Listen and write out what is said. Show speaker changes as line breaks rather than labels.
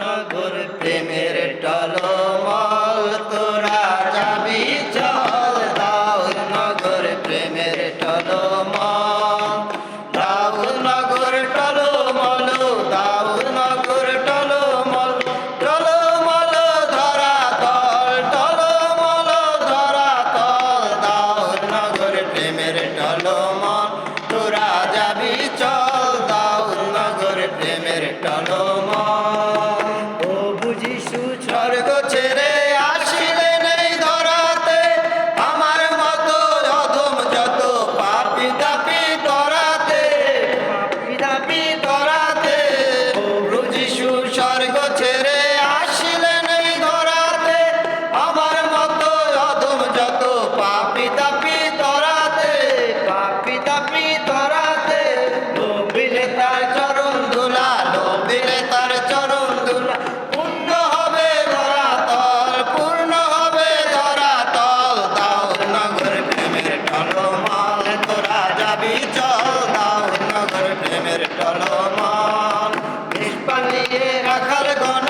নগর প্রেমের টলমল, তোরা যাবি চল দাউদ নগর প্রেমের টলমল। দাউদ নগর টলমল, দাউদ নগর টলমল টলমল ধরা তল, টলমল ধরা তল, দাউদ নগর প্রেমের টলমল। beat. রাখার গণ